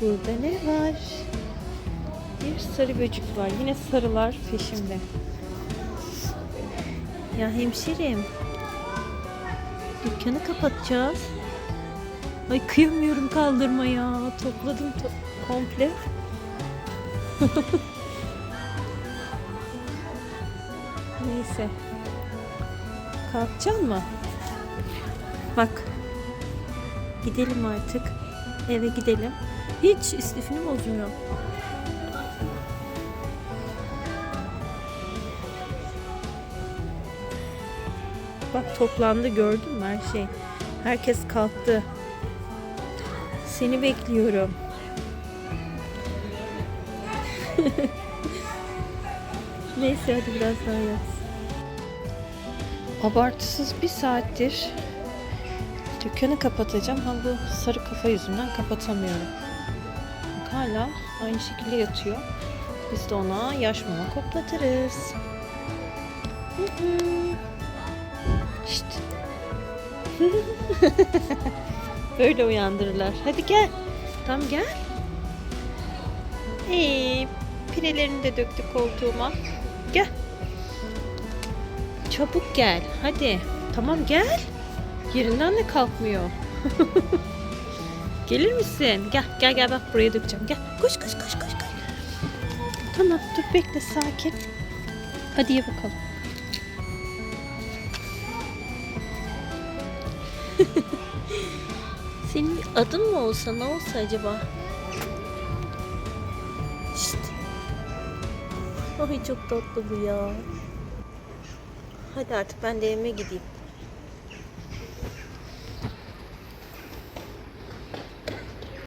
Burada ne var? Bir sarı böcük var. Yine sarılar peşimde. Ya hemşerim. Dükkanı kapatacağız. Ay kıyamıyorum kaldırmaya. Topladım to- komple. Neyse. Kalkacaksın mı? Bak. Gidelim artık. Eve gidelim. Hiç istifini bozmuyor. Bak toplandı gördün mü her şey. Herkes kalktı. Seni bekliyorum. Neyse hadi biraz daha yat. Abartısız bir saattir dükkanı kapatacağım. Ha bu sarı kafa yüzünden kapatamıyorum. Hala aynı şekilde yatıyor. Biz de ona yaş mama koklatırız. Şşt. Böyle uyandırırlar. Hadi gel. Tamam gel. Ee, pirelerini de döktü koltuğuma. Gel. Çabuk gel. Hadi. Tamam gel. Yerinden de kalkmıyor. Gelir misin? Gel gel gel bak buraya dökeceğim. Gel. Koş koş koş koş koş. Tamam dur bekle sakin. Hadi ye bakalım. Senin adın mı olsa ne olsa acaba? Şşt. Ay çok tatlı bu ya. Hadi artık ben de evime gideyim.